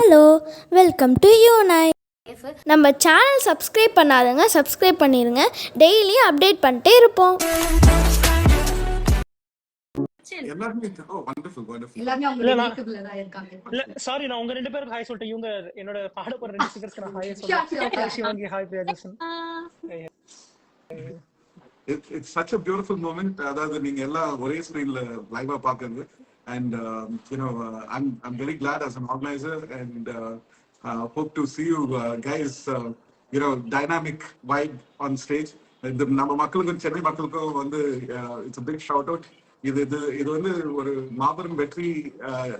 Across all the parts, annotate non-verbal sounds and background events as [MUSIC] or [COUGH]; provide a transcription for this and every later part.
Hello welcome to you நை. நம்ம channel subscribe பண்ணாதவங்க சப்ஸ்கிரைப் பண்ணிடுங்க டெய்லி அப்டேட் பண்ணிட்டே இருப்போம். சாரி நான் உங்க ரெண்டு பேருக்கு ஹாய் சொல்லிட்டேன். இவங்க என்னோட பாட போற ரெண்டு சிங்கர்ஸ்க்கு நான் ஹாய் Sure, sure, சொல்றேன் sure. Shivangi hi Priyajason it's such a beautiful moment அதாவது நீங்க எல்லாம் ஒரே ஸ்க்ரீன்ல லைவா பாக்குறது and you know I'm I'm very glad as an organizer and hope to see you guys you know dynamic vibe on stage இந்த நம்ம மக்களுக்கும் சென்னை மக்களுக்கும் வந்து இட்ஸ் பிக் ஷவுட் அவுட் இது இது இது வந்து ஒரு மாபெரும் வெற்றி uh,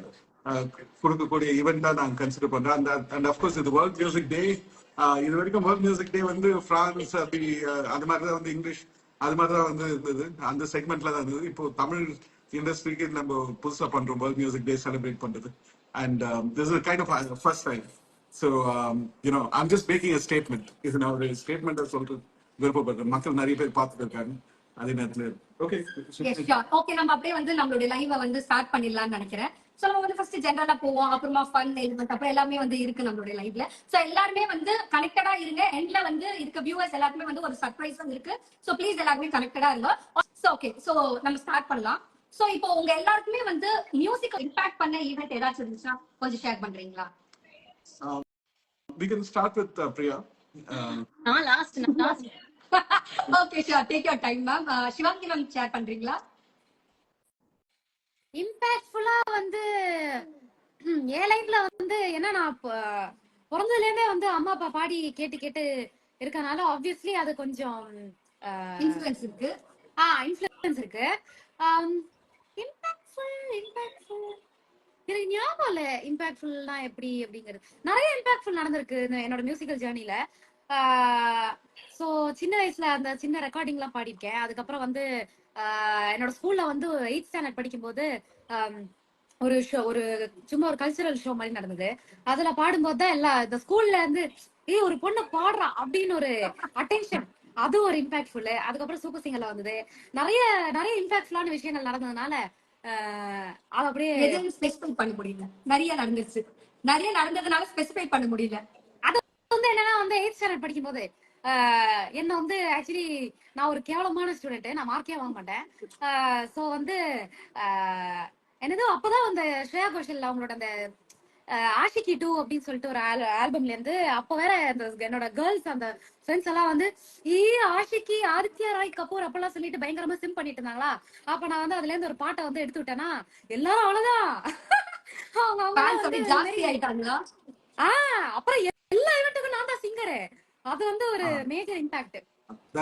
uh, கொடுக்கக்கூடிய ஈவெண்டா நான் கன்சிடர் பண்றேன். அந்த அண்ட் அஃப்கோர்ஸ் இது வேர்ல்ட் மியூசிக் டே இது வரைக்கும் வேர்ல்ட் மியூசிக் டே வந்து பிரான்ஸ் அப்படி uh, அது மாதிரி தான் வந்து இங்கிலீஷ் அது மாதிரி தான் வந்து இருந்தது. அந்த செக்மெண்ட்ல தான் இருந்தது. இப்போ தமிழ் இண்டஸ்ட்ரிக்கு நம்ம புதுசா பண்றோம் வேர்ல்ட் மியூசிக் டே செலிப்ரேட் பண்றது and this is kind of first time so you know I'm just making a statement இது நான் ஒரு ஸ்டேட்மெண்ட்டை சொல்றது விருப்பப்படுறேன். மக்கள் நிறைய பேர் பார்த்துட்டு இருக்காங்க. அதே நேரத்தில். ஓகே ஓகே நம்ம அப்படியே வந்து நம்மளுடைய லைவ வந்து ஸ்டார்ட் பண்ணிடலாம்னு நினைக்கிறேன். சோ நம்ம வந்து ஃபர்ஸ்ட் ஜென்ரலா போவோம். அப்புறமா ஃபன் எலிமெண்ட் அப்புறம் எல்லாமே வந்து இருக்கு நம்மளுடைய லைவ்ல சோ எல்லாருமே வந்து கனெக்டடா இருங்க. எண்ட்ல வந்து இருக்க வியூவர்ஸ் எல்லாருக்குமே வந்து ஒரு சர்ப்ரைஸ் வந்து இருக்கு. சோ ப்ளீஸ் எல்லாருமே கனெக்டடா இருங்க. சோ ஓகே சோ நம்ம ஸ்டார்ட் பண்ணலாம். சோ இப்போ உங்க எல்லாருக்குமே வந்து மியூசிக் இம்பாக்ட் பண்ண ஈவெண்ட் ஏதாச்சும் இருந்துச்சுன்னா கொஞ்சம் ஷேர் பண்றீங்களா? We can start with uh, Priya. [LAUGHS] Uh, நான் லாஸ்ட் நான் last okay sure take your time ma'am Sivaangi ma'am share பண்றீங்களா? இம்பாக்ட்ஃபுல்லா வந்து என் லைஃப்ல வந்து என்ன நான் ப- பிறந்ததுல இருந்தே வந்து அம்மா அப்பா பாடி கேட்டு கேட்டு இருக்கனால ஆப்வியஸ்லி அது கொஞ்சம் இன்ஃபுளுன்ஸ் இருக்கு. ஆ இன்ஃப்ளூயன்ஸ் இருக்கு. இம்பாக்ட்ஃபுல் இம்பாக்ட்ஃபுல் எனக்கு ஞாபகம் இல்ல இம்பாக்ட்ஃபுல்னா எப்படி அப்படிங்கிறது. நிறைய இம்பாக்ட்ஃபுல் நடந்திருக்கு என்னோட மியூசிக்கல் ஜேர்னில ஸோ சின்ன வயசுல அந்த சின்ன ரெக்கார்டிங்லாம் பாடியிருக்கேன். அதுக்கப்புறம் வந்து என்னோட ஸ்கூல்ல வந்து எயிட் ஸ்டாண்டர்ட் படிக்கும்போது ஒரு ஷோ ஒரு சும்மா ஒரு கல்ச்சுரல் ஷோ மாதிரி நடந்தது. அதுல பாடும்போது தான் எல்லா இந்த ஸ்கூல்ல இருந்து ஏய் ஒரு பொண்ணு பாடுறா அப்படின்னு ஒரு அட்டென்ஷன் அது ஒரு இம்பாக்ட்ஃபுல் அதுக்கப்புறம் சூப்பர் சிங்கர்ல வந்தது. நிறைய நிறைய இம்பாக்ட்ஃபுல்லான விஷயங்கள் நடந்ததுனால அது அப்படியே எதுவும் ஸ்பெசிஃபை பண்ண முடியல. நிறைய நடந்துருச்சு. நிறைய நடந்ததுனால ஸ்பெசிஃபை பண்ண முடியல. அது வந்து என்னன்னா வந்து எயிட் ஸ்டாண்டர்ட் படிக்கும்போது ஆஹ் என்ன வந்து ஆக்சுவலி நான் ஒரு கேவலமான ஸ்டூடெண்ட் நான் மார்க்கே வாங்க மாட்டேன். ஸோ வந்து ஆஹ் என்னது அப்பதான் அந்த ஸ்ரேயா கோஷல் அவங்களோட அந்த ஆஷிகி டூ அப்படின்னு சொல்லிட்டு ஒரு ஆல்பம்ல இருந்து அப்ப வேற அந்த என்னோட கேர்ள்ஸ் அந்த ஃப்ரெண்ட்ஸ் எல்லாம் வந்து ஈ ஆஷிகி ஆதித்யா ராய் கபூர் அப்பெல்லாம் சொல்லிட்டு பயங்கரமா சிம் பண்ணிட்டு இருந்தாங்களா? அப்ப நான் வந்து அதுல இருந்து ஒரு பாட்டை வந்து எடுத்து விட்டேன்னா எல்லாரும் அவ்வளவுதான். ஜாஸ்தி ஆயிட்டாங்களா ஆஹ் அப்புறம் எல்லா ஈவெண்ட்டுக்கும் நான் தான் சிங்கரு அது வந்து ஒரு மேஜர் இம்பாக்ட்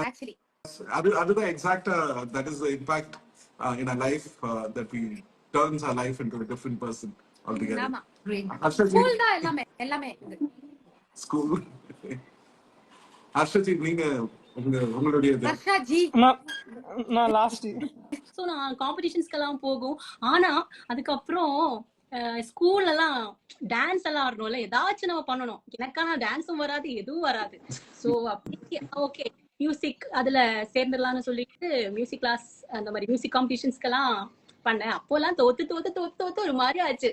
ஆக்சுவலி அது அதுதான் exactly that is impact in a life that we turns a life into altogether. ஆமா. ஹர்ஷஜி ஸ்கூல் தான் எல்லாமே எல்லாமே. ஸ்கூல் ஹர்ஷஜி நீங்க உங்களுடைய நான் லாஸ்ட் நான் காம்படிஷன்ஸ்க்கெல்லாம் போகும். ஆனா அதுக்கப்புறம் ஸ்கூல்ல எல்லாம் டான்ஸ் எல்லாம் ஆடணும்ல. ஏதாச்சும் நம்ம பண்ணணும். எனக்கான டான்ஸும் வராது எதுவும் வராது. ஸோ அப்படி ஓகே மியூசிக் அதுல சேர்ந்துடலாம்னு சொல்லிட்டு மியூசிக் கிளாஸ் அந்த மாதிரி மியூசிக் காம்படிஷன்ஸ்க்கெல்லாம் பண்ணேன். அப்போல்லாம் தோத்து தோத்து தோத்து தோத்து ஒரு மாதிரி ஆச்சு.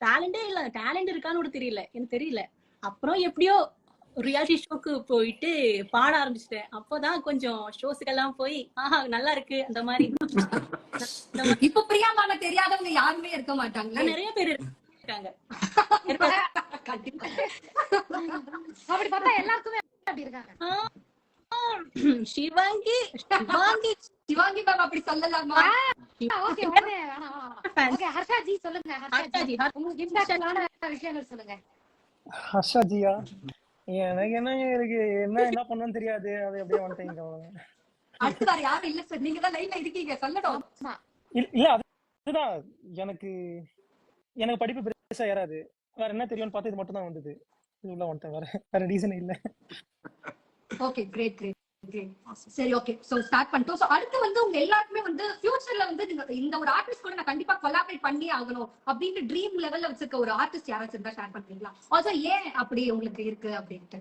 டேலண்டே இல்ல. டேலண்ட் இருக்கான்னு கூட தெரியல. எனக்கு தெரியல. அப்புறம் எப்படியோ ரியாலிட்டி ஷோக்கு போயிட்டு பாட ஆரம்பிச்சிட்டேன். அப்போதான் கொஞ்சம் ஷோஸுக்கெல்லாம் போய் ஆஹா நல்லா இருக்கு. அந்த மாதிரி. இப்ப பிரியாமான தெரியாதவங்க யாருமே இருக்க மாட்டாங்களே. நிறைய பேர் இருக்காங்க. அப்படி பார்த்தா எல்லாருக்குமே அப்படி இருக்காங்க. சிவாங்கி சிவாங்கி. சிவாங்கி மேம் அப்படி சொல்லலாமா? ஓகே உடனே ஓகே ஹர்ஷா ஜி சொல்லுங்க ஹர்ஷா ஹர்ஷா ஜி ஜி, ஹர்- உங்களுக்கு இம்பாக்டான விஷயங்கள் சொல்லுங்க. ஹர்ஷா ஜியா எனக்கு என்ன இருக்கு? என்ன [LAUGHS] என்ன பண்ணணும்னு தெரியாது. அது அப்படியே வந்துட்டீங்க. அடுத்து வேற யாரும் இல்ல சார் நீங்க தான் லைன்ல இருக்கீங்க. சொல்லணும் இல்ல இல்ல அது- அதுதான். எனக்கு எனக்கு படிப்பு பெருசா ஏறாது. வேற என்ன தெரியும்னு பார்த்து இது மட்டும் தான் வந்தது. இது உள்ள வந்துட்டேன். வேற வேற ரீசன் இல்ல. ஓகே கிரேட் கிரேட் சரி ஓகே சோ ஸ்டார்ட் பண்ணிட்டோம் சோ அடுத்து வந்து உங்க எல்லாருக்குமே வந்து ஃபியூச்சர்ல வந்து நீங்க இந்த ஒரு ஆர்டிஸ்ட் கூட நான் கண்டிப்பா கொலாபரேட் பண்ணி ஆகணும் அப்படின்னு ட்ரீம் லெவல்ல வச்சிருக்க ஒரு ஆர்டிஸ்ட் யாராச்சும் இருந்தா ஷேர் பண்றீங்களா? ஆல்சோ ஏன் அப்படி உங்களுக்கு இருக்கு அப்படின்ட்டு?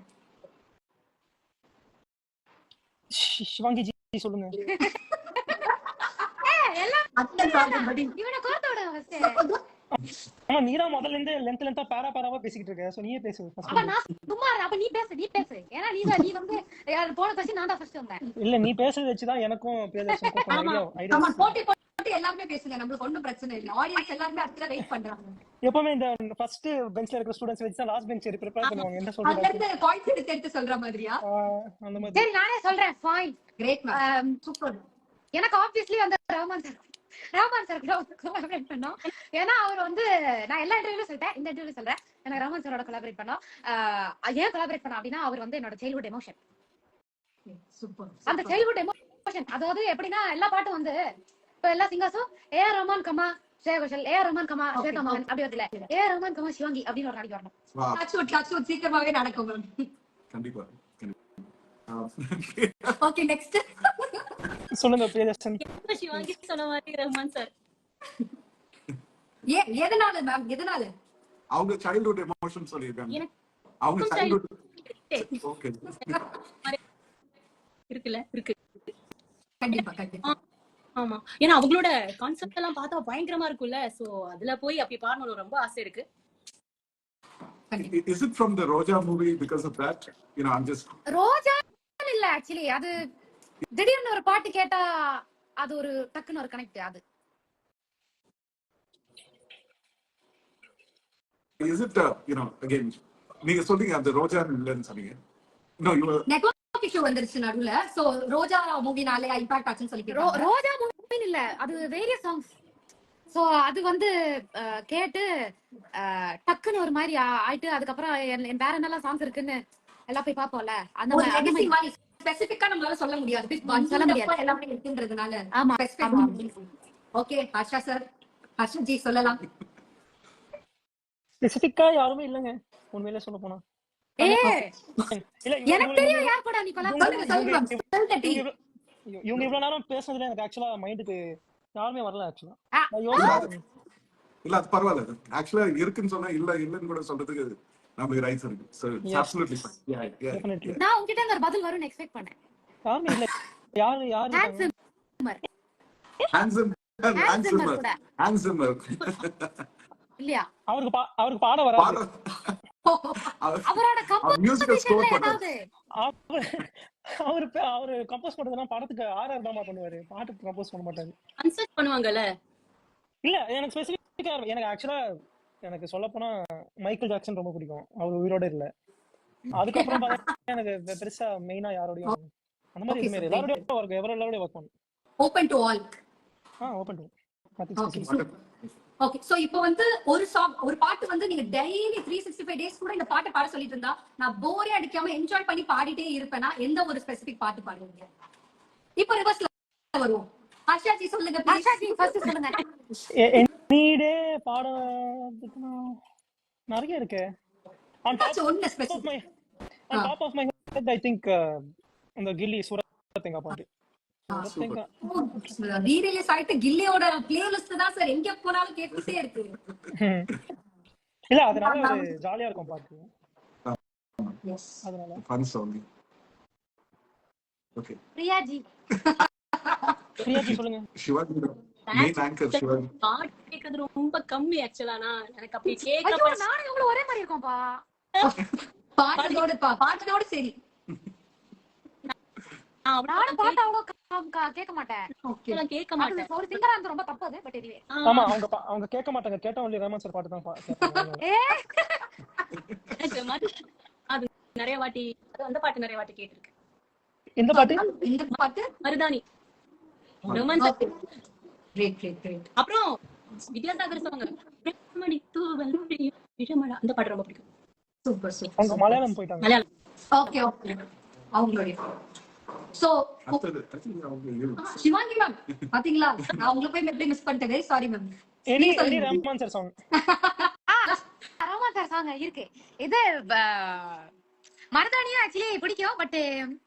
சிவாங்கி ஜி சொல்லுங்க. [LAUGHS] அந்த ஆமா நீதான் முதல்ல இருந்து லென்த் லென்த்தா பேரா பேராவா பேசிக்கிட்டு இருக்க. சோ நீயே பேசு first. அப்ப நான் சும்மா. அப்ப நீ பேசு நீ பேசு. ஏன்னா நீ தான் நீ வந்து யார் போன கொஸ்டின் நான் தான் ஃபர்ஸ்ட் வந்தேன். இல்ல நீ பேசுறத வச்சுதான் எனக்கும் பிரியதர்ஷனுக்கும் ஆமா கொஞ்சம் ஆமா ஐடியா போட்டி போட்டு எல்லாருமே பேசுங்க. நம்மளுக்கு ஒண்ணும் பிரச்சனை இல்லை. ஆடியன்ஸ் எல்லாருமே அடுத்த வெயிட் பண்றாங்க. எப்பவுமே இந்த ஃபர்ஸ்ட் பெஞ்ச்ல இருக்கிற ஸ்டூடண்ட்ஸ் வச்சு தான் லாஸ்ட் பெஞ்ச் ப்ரிப்பேர் பண்ணுவாங்க. என்ன அங்க சொல்றது இருந்து பாயிண்ட்ஸ் எடுத்து எடுத்து சொல்ற மாதிரியா? அந்த மாதிரி. சரி நானே சொல்றேன். ஃபைன் கிரேட் மேம் சூப்பர் எனக்கு ஆப்வியஸ்லி வந்து Rahman sir Rahman sir collaborate பண்ணோம். ஏன்னா அவர் வந்து நான் எல்லா இன்டர்வியூலும் சொல்லிட்டேன். இந்த இன்டர்வியூ சொல்றேன். எனக்கு ரஹ்மான் சாரோட கொலாபரேட் பண்ணோம். ஆஹ் ஏன் கொலாபரேட் பண்ணோம் அப்படின்னா அவர் வந்து என்னோட சைல்ட்ஹுட் எமோஷன் சூப்பர் அந்த சைல்ட்ஹுட் எமோஷன் அதாவது எப்படின்னா எல்லா பாட்டும் வந்து இப்ப எல்லா சிங்கர்ஸும் A Rahman comma Shreya Ghoshal A Rahman comma Shweta மோகன் அப்படி வரதுல ஏ ரஹ்மான் கமா சிவாங்கி அப்படின்னு ஒரு நாளைக்கு வரணும். சீக்கிரமாவே நடக்கும். கண்டிப்பா. ஓகே நெக்ஸ்ட் சொல்லுங்க பிரியதர்ஷன் சிவாங்கி சொன்ன மாதிரி ரஹ்மான் சார் ஏ எதனால மேம் எதனால அவங்க சைல்ட்ஹுட் எமோஷன் சொல்லியிருக்காங்க. எனக்கு அவங்க சைல்ட்ஹுட் ஓகே இருக்குல்ல இருக்கு. கண்டிப்பா கண்டிப்பா. ஆமா. ஏன்னா அவங்களோட கான்செப்ட் எல்லாம் பார்த்தா பயங்கரமா இருக்கும்ல சோ அதுல போய் அப்படி பாடணும் ரொம்ப ஆசை இருக்கு. கண்டிப்பா. Is it from the Roja movie because of that? You know, I'm just ரோஜா இல்ல ஆக்சுவலி அது திடீர்னு ஒரு பாட்டு கேட்டா அது ஒரு டக்குன்னு ஒரு கனெக்ட் அது. Is it uh, you know again நீங்க சொல்றீங்க அந்த ரோஜா இல்லைன்னு சொன்னீங்க. No you were network issue வந்துருச்சு நடுவுல. சோ ரோஜா மூவினாலே இம்பாக்ட் ஆச்சுன்னு சொல்லி ரோஜா மூவின்னு இல்ல அது வேரியஸ் சாங்ஸ் சோ அது வந்து கேட்டு அஹ், டக்குன்னு ஒரு மாதிரி ஆயிட்டு அதுக்கப்புறம் என் வேற என்னெல்லாம் சாங்ஸ் இருக்குன்னு எல்லாம் போய் பாப்போம்ல அந்த மாதிரி- ஸ்பெசிபிக்கா நம்மளால சொல்ல முடியாது. சொல்ல முடியாது. எல்லாமே இருக்குன்றதுனால ஆமா. ஓகே ஹர்ஷா சார் ஹர்ஷா ஜி சொல்லலாம். ஸ்பெசிபிக்கா யாருமே இல்லங்க. உண்மையிலே சொல்ல போனா. எனக்கு தெரியும். யார் கூட சொல்லுங்க சொல்லுங்க. இவங்க இவ்வளவு- நேரம் பேசுனதுல எனக்கு ஆக்சுவலா மைண்டுக்கு யாருமே வரல ஆக்சுவலா இல்ல அது பரவாயில்ல. ஆக்சுவலா இருக்குன்னு சொன்னா இல்ல இல்லன்னு கூட சொல்றதுக்கு நமக்கு ரைட்ஸ் இருக்கு. Absolutely fine. Yeah yeah. Definitely நான் உங்ககிட்ட இருந்து ஒரு பதில் வரும்னு எக்ஸ்பெக்ட் பண்ணேன். யாருமே இல்ல. யாரு யாரு? Handsome handsomer கூட. handsomer இல்லையா? அவருக்கு அவருக்கு பாட வராது. அவரோட ஸ்கோர் அவர் அவரு அவரு கம்போஸ் பண்றதுலாம் படத்துக்கு தான் பண்ணுவாரு. பாட்டுக்கு கம்போஸ் பண்ண மாட்டாரு. கன்சல்ட் பண்ணுவாங்கல்ல? இல்ல எனக்கு ஸ்பெசிஃபிக்கா எனக்கு ஆக்சுவலா எனக்கு சொல்ல போனா மைக்கேல் ஜாக்சன் ரொம்ப பிடிக்கும். அவர் உயிரோட இல்ல. அதுக்கப்புறம் பார்த்தா எனக்கு பெருசா மெயினா யாரோடையும் அந்த மாதிரி எதுவுமே sir. எல்லாரோடய ஒர்க் எவரோ எல்லாரோடய ஒர்க் பண்ணும் open to all ah open to okay okay so இப்போ வந்து ஒரு சாங் ஒரு பாட்டு வந்து நீங்க daily three sixty five days கூட இந்த பாட்டை பாட சொல்லிட்டு இருந்தா நான் போரே அடிக்காம என்ஜாய் பண்ணி பாடிட்டே இருப்பேன்னா எந்த ஒரு ஸ்பெசிபிக் பாட்டு பாடுவீங்க? இப்போ ரிவர்ஸ்ல வருவோம். ஹர்ஷா ஜி சொல்லுங்க please. ஆஷா ஜி ஃபர்ஸ்ட் சொல்லுங்க நீடே பாடம் நிறைய இருக்கு. On top on top of my head I think அந்த கில்லி பாட்டு. ரீரிலீஸ் ஆயிட்டு கில்லியோட பிளேலிஸ்ட் தான் சார். எங்க போனாலும் கேட்டுட்டே இருக்கு. [LAUGHS] இல்ல அதனால ஒரு ஜாலியா இருக்கும் பாட்டு. அதனால. பிரியாஜி. [LAUGHS] சொல்லுங்க. சிவாஜி ரொம்ப கம்மி ஆக்சுவலா நான் எனக்கு அப்படி நானும் ஒரே மாதிரி இருக்கோம்ப்பா. பாட்டோட பா- பாட்டோட சரி. நான் அவ்வளவு நானும் பாட்டு அவ்வளவு க- க- கேட்க மாட்டேன். ஓகே நான் கேட்க அது மாட்டேன். ஒரு சிங்கரா இருந்து ரொம்ப தப்பு அது பட் எனிவே ஆமா அவங்க அவங்க கேட்க மாட்டாங்க. கேட்ட ஒன்லி ரஹ்மான் சார் பாட்டு தான் பா- கேட்பாங்க. ஏ? எனக்கு மறு- அது நிறைய வாட்டி அது அந்த பாட்டு நிறைய வாட்டி கேட்டிருக்கேன். இந்த பாட்டு இந்த பாட்டு? Maruthani. Rahman sir great great great அப்புறம் வித்யாசாகர் சாங் பிரேமணி தூவல். அந்த பாட்டு ரொம்ப பிடிக்கும். சூப்பர் சூப்பர் அவங்க மலையாளம் போயிட்டாங்க. மலையாளம். ஓகே ஓகே அவங்களுடைய சோ. சிவாங்கி மேம் பாத்தீங்களா? நான் உங்களை போய் எப்படி மிஸ் பண்ணிட்டேன். Sorry ma'am any any Rahman sir song Rahman sir song இருக்கு. இது மருதாணியும் ஆக்சுவலி பிடிக்கும் பட்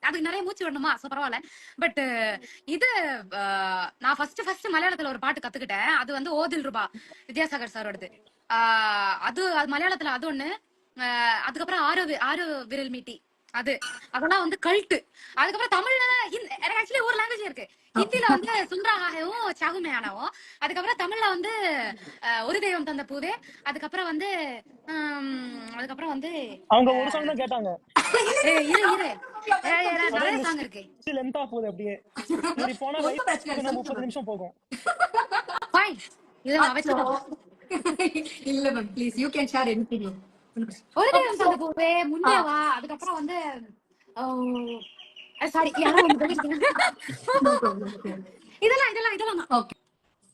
அதுக்கு நிறைய மூச்சு விடணுமா? சோ பரவாயில்ல. பட் இது நான் ஃபர்ஸ்ட் ஃபர்ஸ்ட் மலையாளத்துல ஒரு பாட்டு கத்துக்கிட்டேன். அது வந்து ஓதில் ரூபா வித்யாசாகர் சாரோடது. அது அது மலையாளத்துல அது ஒண்ணு. அதுக்கப்புறம் ஆறு வி- ஆறு விரல் மீட்டி. அது அதெல்லாம் வந்து கல்ட்டு அதுக்கப்புறம் தமிழ்ல எனக்கு ஆக்சுவலி ஒரு லாங்குவேஜ் இருக்கு. ஹிந்தில வந்து சுந்தராகவும் சகுமையானவும் அதுக்கப்புறம் தமிழ்ல வந்து ஒரு தெய்வம் தந்த பூவே அதுக்கப்புறம் வந்து அதுக்கப்புறம் வந்து அவங்க ஒரு சாங் தான் கேட்டாங்க. ஏய், இரு இரு. நிறைய சாங் இருக்கு. லென்த்தா போகுது அப்படியே. இப்படி போனா இல்லை, முப்பது நிமிஷம் போகும். ஃபைன் வச்சுக்கிறேன் [LAUGHS] இல்ல ma'am please you can share anything ஒரு தெய்வம் தந்த பூவே முன்னே வா. அதுக்கப்புறம் வந்து சாரி. [LAUGHS] இதெல்லாம் இதெல்லாம் இதெல்லாம். Okay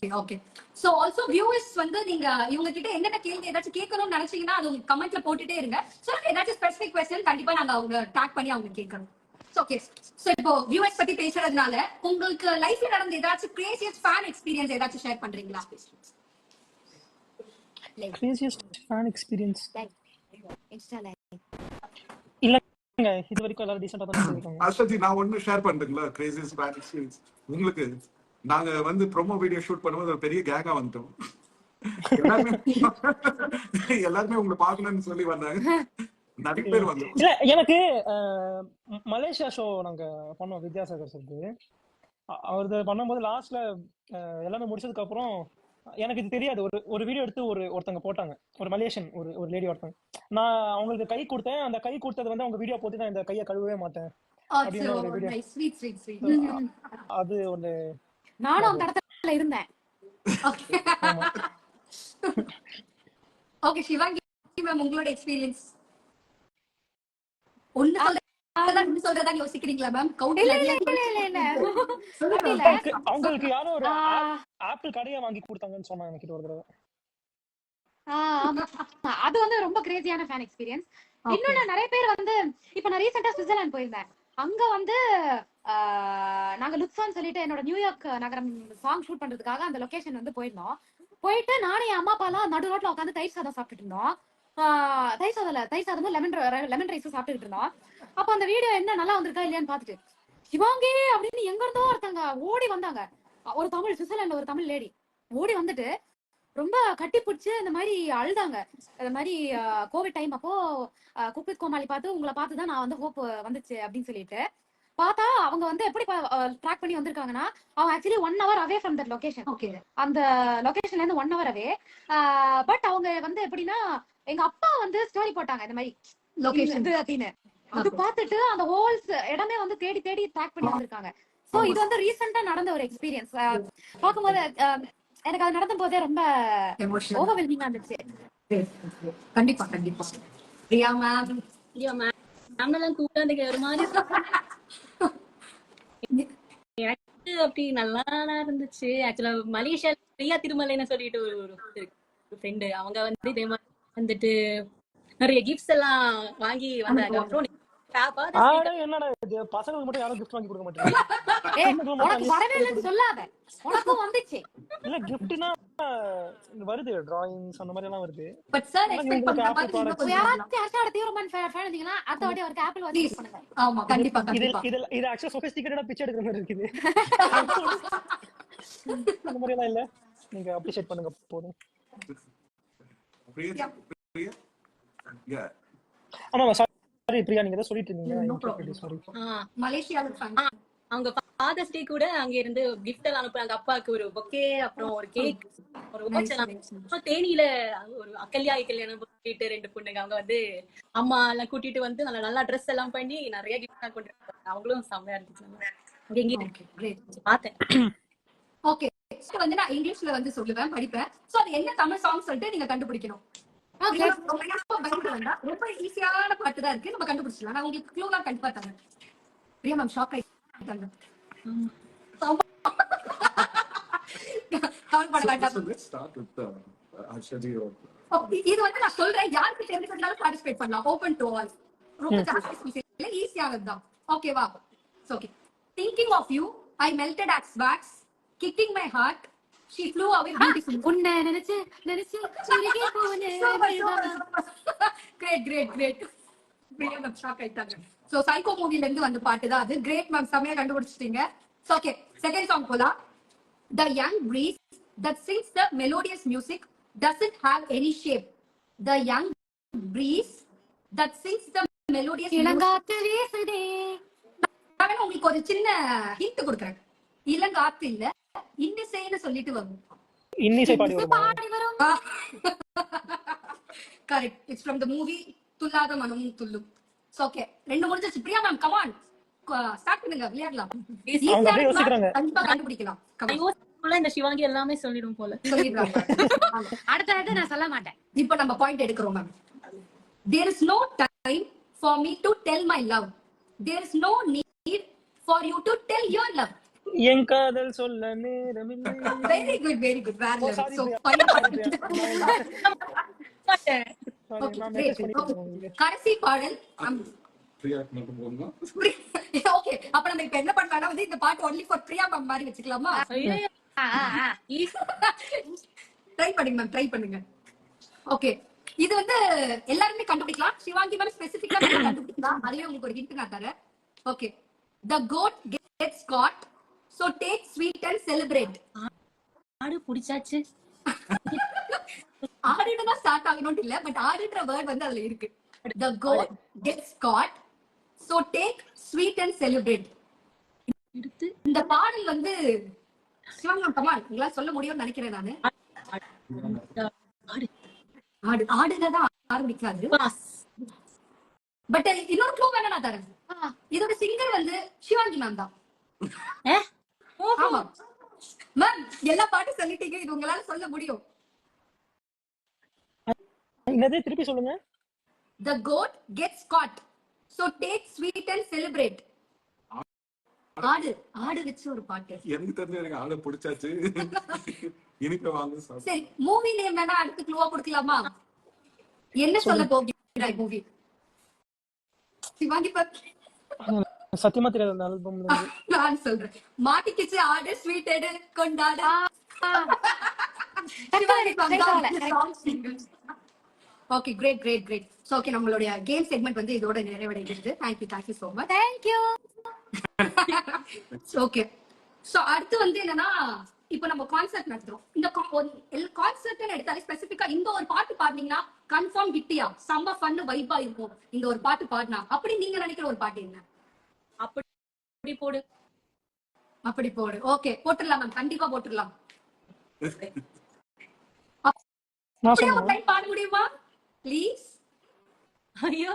okay so also viewers வந்து நீங்க இவங்க கிட்ட என்னென்ன கேள்வி ஏதாச்சும் கேட்கணும்னு நினைச்சீங்கன்னா அது உங்க கமெண்ட்ல போட்டுட்டே இருங்க. சோ ஏதாச்சும் ஸ்பெசிபிக் கொஸ்டின் கண்டிப்பா நாங்க அவங்க டாக் பண்ணி அவங்க கேட்கணும். ஓகே சோ இப்போ வியூவர்ஸ் பத்தி பேசுறதுனால உங்களுக்கு லைஃப்ல நடந்த ஏதாச்சும் கிரேசியஸ்ட் ஃபேன் எக்ஸ்பீரியன்ஸ் ஏதாச்சும் ஷேர் பண்றீங்களா? கிரேசியஸ்ட் ஃபேன் எக்ஸ்பீரியன்ஸ் இல்லங்க இது வரைக்கும் எல்லாரும் டீசெண்டா தான் [CLEARS THROAT] சொல்லிருக்காங்க அஸ்வதி நான் ஒண்ணு ஷேர் பேட் எக்ஸ்பீரியன்ஸ் உங்களுக்கு நாங்க வந்து ப்ரோமோ வீடியோ ஷூட் பண்ணும்போது ஒரு பெரிய கேங்கா வந்துட்டோம். [LAUGHS] எல்லாருமே உங்களை பார்க்கணும்னு சொல்லி வந்தாங்க. இல்ல எனக்கு மலேசியா ஷோ நாங்க பண்ணோம் வித்யாசாகர் சார்க்கு அவரது பண்ணும்போது லாஸ்ட்ல எல்லாமே முடிச்சதுக்கு அப்புறம் எனக்கு இது தெரியாது. ஒரு ஒரு வீடியோ எடுத்து ஒரு ஒருத்தங்க போட்டாங்க. ஒரு மலேசியன் ஒரு ஒரு லேடி ஒருத்தங்க நான் அவங்களுக்கு கை கொடுத்தேன். அந்த கை கொடுத்தது வந்து அவங்க வீடியோ போட்டு நான் இந்த கையை கழுவவே மாட்டேன். அது ஒரு நானும் அந்த இடத்துல இருந்தேன். ஓகே சிவாங்கி மேம் உங்களோட எக்ஸ்பீரியன்ஸ் ஒண்ணு சொல்றதா யோசிக்கிறீங்களா மேம் அவங்களுக்கு யாரோ ஒரு ஆப்பிள் கடையை வாங்கி கொடுத்தாங்கன்னு சொன்னாங்க ஒரு தடவை. அது வந்து ரொம்ப கிரேசியான ஃபேன் எக்ஸ்பீரியன்ஸ் இன்னொன்னு நிறைய பேர் வந்து இப்ப நான் ரீசெண்டா சுவிட்சர்லாந்து போயிருந்தேன். அங்க வந்து நாங்க லுத்சான் சொல்லிட்டு என்னோட நியூயார்க் நகரம் சாங் ஷூட் பண்றதுக்காக அந்த லொகேஷன் வந்து போயிருந்தோம். போயிட்டு நானும் என் அம்மா அப்பா எல்லாம் நடு ரோட்ல உட்காந்து தயிர் சாதம் சாப்பிட்டுட்டு இருந்தோம். தயிர் சாதம் இல்ல தயிர் சாதம் லெமன் லெமன் ரைஸ் சாப்பிட்டுட்டு இருந்தோம் அப்ப அந்த வீடியோ என்ன நல்லா வந்திருக்கா இல்லையான்னு பாத்துட்டு சிவாங்கி அப்படின்னு எங்க இருந்தோ ஒருத்தங்க ஓடி வந்தாங்க. ஒரு தமிழ் சுவிட்சர்லாந்துல ஒரு தமிழ் லேடி ஓடி வந்துட்டு ரொம்ப கட்டி பிடிச்சு இந்த மாதிரி அழுதாங்க. இந்த மாதிரி கோவிட் டைம் அப்போ குக் வித் கோமாளி பார்த்து உங்களை பார்த்து தான் நான் வந்து ஹோப் வந்துச்சு அப்படின்னு சொல்லிட்டு பார்த்தா அவங்க வந்து எப்படி ட்ராக் பண்ணி வந்திருக்காங்கன்னா அவங்க actually one hour away from that location okay அந்த லொகேஷன்ல இருந்து ஒன் ஹவர் அவே பட் அவங்க வந்து எப்படின்னா எங்க அப்பா வந்து ஸ்டோரி போட்டாங்க இந்த மாதிரி லொகேஷன் இது அப்படின்னு. அது. பார்த்துட்டு அந்த ஹோல்ஸ் இடமே வந்து தேடி தேடி ட்ராக் பண்ணி வந்திருக்காங்க. சோ இது வந்து ரீசெண்டா நடந்த ஒரு எக்ஸ்பீரியன்ஸ் பார்க்கும்போது எனக்கு அது நடந்த போதே ரொம்ப எமோஷனல் ஓவர்வெல்மிங்கா இருந்துச்சு. கண்டிப்பா கண்டிப்பா. பிரியா மேம் ஐயோ மேம் மேம்லாம் கூப்பிட்டாந்துங்க ஒரு மாதிரி [LAUGHS] எனக்கு அப்படி நல்லா இருந்துச்சு. ஆக்சுவலா மலேசியா பிரியா திருமலைன்னு சொல்லிட்டு ஒரு ஒரு ஃப்ரெண்டு அவங்க வந்து இதே மாதிரி வந்துட்டு நிறைய கிஃப்ட்ஸ் எல்லாம் வாங்கி வந்தாங்க. அப்புறம் என்னடா இது? பசங்களுக்கு மட்டும் யாரும் கிஃப்ட் வாங்கி கொடுக்க ஏய், உனக்கு வரவே இல்லைன்னு சொல்லாத. உனக்கும் வந்துச்சு. இல்ல கிஃப்ட்னா வருது டிராயிங்ஸ் அந்த மாதிரி எல்லாம் வருது. பட் சார் எக்ஸ்பெக்ட் மாதிரி ஹர்ஷாவோட தீவிரமான ஃபேன் ஃபேன் இருந்தீங்கன்னா அடுத்த வாட்டி அவருக்கு ஆப்பிள் வாட்ச் யூஸ் பண்ணுங்க. ஆமா கண்டிப்பா இது கண்டிப்பா. இது இது ஆக்சுவலா சொபிஸ்டிகேட்டடா பிச்சை எடுக்கிற மாதிரி இருக்குது. [LAUGHS] அந்த மாதிரி எல்லாம் இல்ல? நீங்க அப்ரிஷியேட் பண்ணுங்க போதும். பிரியா? பிரியா? Yeah. ஆமா சாரி பிரியா நீங்க சொல்லிட்டு இருந்தீங்க. சாரி மலேசியால ஆ, அவங்க ஃபாதர்ஸ் டே கூட அங்க இருந்து கிஃப்ட் எல்லாம் அனுப்புறாங்க. அப்பாவுக்கு ஒரு பொக்கே அப்புறம் ஒரு கேக் ஒரு அப்புறம் தேனியில ஒரு அக்கல்யா கல்யாணம் கூட்டிட்டு ரெண்டு பொண்ணுங்க அவங்க வந்து அம்மா எல்லாம் கூட்டிட்டு வந்து நல்லா நல்லா ட்ரெஸ் எல்லாம் பண்ணி நிறைய கிஃப்ட் எல்லாம் கொண்டு. அவங்களும் செம்மையா இருந்துச்சு. அங்க எங்கேயும் பார்த்தேன். ஓகே வந்து நான் இங்கிலீஷ்ல வந்து சொல்லுவேன் படிப்பேன். சோ அது என்ன தமிழ் சாங் சொல்லிட்டு நீங்க கண்டுபிடிக்கணும். ரொம்ப பயப்பட வேண்டாம். ரொம்ப ஈஸியான பாட்டு தான் இருக்கு. நம்ம கண்டுபிடிச்சிடலாம். நான் உங்களுக்கு க்ளூலாம் கண்டிப்பா தரேன். பிரியா மேம் ஷாக் ஆயிட்டாங்க இது வந்து நான் சொல்றேன். யாருக்கு தெரிஞ்சிருந்தாலும் பார்ட்டிசிபேட் பண்ணலாம். ஓபன் டு ஆல் ரொம்ப ஜாஸ்தி இல்ல ஈஸியானது தான் ஓகேவா okay thinking of you I melted at swags kicking my heart she flew away beautiful உன்னை நினைச்சு நினைச்சு உருகி போனேன். Great great great Priya ma'am shock ஆயிட்டாங்க. சோ சைக்கோ மூவில இருந்து வந்த பாட்டு தான் அது. கிரேட் மேம் செமையா கண்டுபிடிச்சிட்டீங்க. சோ ஓகே செகண்ட் சாங் போலாம். The young breeze that sings the melodious music doesn't have any shape. The young breeze that sings the melodious இளங்காத்து வீசுதே. நான் உங்களுக்கு ஒரு சின்ன ஹிண்ட் கொடுக்குறேன். இளங்காத்து இல்ல இன்னிசைன்னு சொல்லிட்டு வரும். இன்னிசை பாடி வருமா? பாடி வரும். Correct it's from the movie Thullatha மனமும் துள்ளும். ஓகே ரெண்டு முடிஞ்சிச்சு பிரியா மேம் கமான் ஸ்டார்ட் பண்ணுங்க. விளையாடலாம். கண்டிப்பா கண்டுபிடிக்கலாம். இந்த சிவாங்கி எல்லாமே சொல்லிடும் போல. அடுத்த [LAUGHS] அடுத்து நான் சொல்ல மாட்டேன். இப்போ நம்ம பாயிண்ட் எடுக்கிறோம் ma'am there is no time for me to tell my love there is no need for you to tell your love என் காதல் சொல்ல நேரமில்லை. வெரி குட் வெரி குட் பண்ணிக்கிறேன் உங்களுக்கு. கடைசி பாடல். ஓகே [LAUGHS] அப்ப நம்ம இப்ப என்ன பண்ணலாம் வந்து இந்த பாட்டு ஒன்லி ஃபார் பிரியா மேம் மாதிரி வச்சுக்கலாமா. ட்ரை [LAUGHS] பண்ணுங்க மேம் ட்ரை பண்ணுங்க. ஓகே இது வந்து எல்லாருமே கண்டுபிடிக்கலாம். சிவாங்கி மேம் ஸ்பெசிபிக்கா கண்டுபிடிக்கலாம். அதுவே உங்களுக்கு ஒரு ஹிண்ட் நான் தரேன். Okay the goat gets caught so take sweet and celebrate ஆடு புடிச்சாச்சு. ஆடுன்னு தான் ஸ்டார்ட் ஆகணும்னு இல்ல பட் ஆடுன்ற வேர்ட் வந்து அதுல இருக்கு. The goat gets caught so take sweet and celebrate எடுத்து இந்த பாடல் வந்து சிவாங்கி மேம் கமால் உங்களால சொல்ல முடியும்னு நினைக்கிறேன் நானு. ஆடு. ஆடு ஆடுங்க தான் ஆரம்பிக்காது. பட் இன்னொரு க்ளூ வேணா நான் தரேன் இதோட சிங்கர் வந்து சிவாங்கி மேம் தான். ஆமா. மேம் எல்லா பாட்டும் சொல்லிட்டீங்க. இது உங்களால சொல்ல முடியும். என்னது? திருப்பி சொல்லுங்க. The goat gets caught so take sweet and celebrate ஆடு ஆடு வச்சு ஒரு பாட்டு. எனக்கு தெரிஞ்ச எனக்கு ஆளை பிடிச்சாச்சு. இனிப்பை வாங்க சாப்பிடு. சரி மூவி நேம் வேணா அடுத்து க்ளூவா கொடுக்கலாமா? என்ன சொல்ல போகிறாய் மூவி சிவாங்கி பத்தி சத்தியமா தெரியாது அந்த ஆல்பம் [LAUGHS] நான் சொல்றேன். மாட்டிக்கிச்சு ஆடு ஸ்வீட் எடு கொண்டாடு. Okay great great great so okay நம்மளுடைய கேம் செக்மெண்ட் வந்து இதோட நிறைவடைகிறது. Thank you thank you so much thank you okay so அடுத்து வந்து என்னன்னா இப்போ நம்ம கான்சர்ட் நடத்துறோம். இந்த கான்சர்ட்னு எடுத்தாலே ஸ்பெசிஃபிக்கா இந்த ஒரு பாட்டு பாடுனீங்கன்னா கன்ஃபார்ம் ஹிட்டியா செம்ம ஃபன்னு வைபா இருக்கும். இந்த ஒரு பாட்டு பாடினா. அப்படி நீங்க நினைக்கிற ஒரு பாட்டு என்ன? அப்படி போடு. அப்படி போடு. ஓகே போட்டுடலாம் மேம் கண்டிப்பா போட்டுடலாம். பாட முடியுமா? ப்ளீஸ் ஐயோ.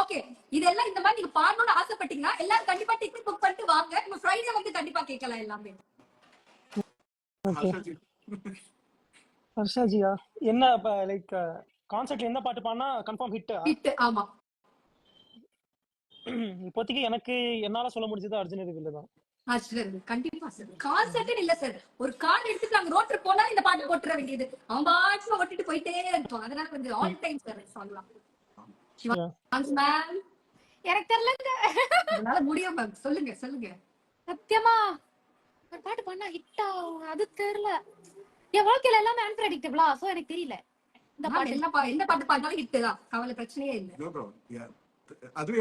ஓகே இதெல்லாம் இந்த மாதிரி நீங்க பாடணும்னு ஆசைப்பட்டீங்கன்னா எல்லாரும் கண்டிப்பா டிக்கெட் புக் பண்ணிட்டு வாங்க. நம்ம ஃப்ரைடே வந்து கண்டிப்பா கேட்கலாம் எல்லாமே. ஹர்ஷாஜியா? என்ன லைக் கான்சர்ட்ல எந்த பாட்டு பாடினா கன்ஃபார்ம் ஹிட் ஹிட் ஆமா. இப்போதைக்கு எனக்கு என்னால சொல்ல முடிஞ்சது அர்ஜுன் இதுல தான். கண்டிப்பா சார். கான்சர்ட் இல்ல சார். ஒரு கார் எடுத்துட்டு நாங்க ரோட்ல போனா இந்த பாட்டு போட்டுற வேண்டியது. அவன் பாட்டுல ஓட்டிட்டு போயிட்டே இருப்போம் அதனால கொஞ்சம் ஆல் டைம் சார் சொல்லலாம். மேம் எனக்கு தெரியலங்க. அதனால முடியும் மேம் சொல்லுங்க சொல்லுங்க. சத்தியமா ஒரு பாட்டு பண்ணா ஹிட் ஆகும். அது தெரியல. என் வாழ்க்கையில எல்லாமே அன்பிரடிக்டபிளா சோ எனக்கு தெரியல. இந்த பாட்டு. என்ன பாட்டு பாடினாலும் ஹிட் தான். கவலை பிரச்சனையே இல்லை. அதுவே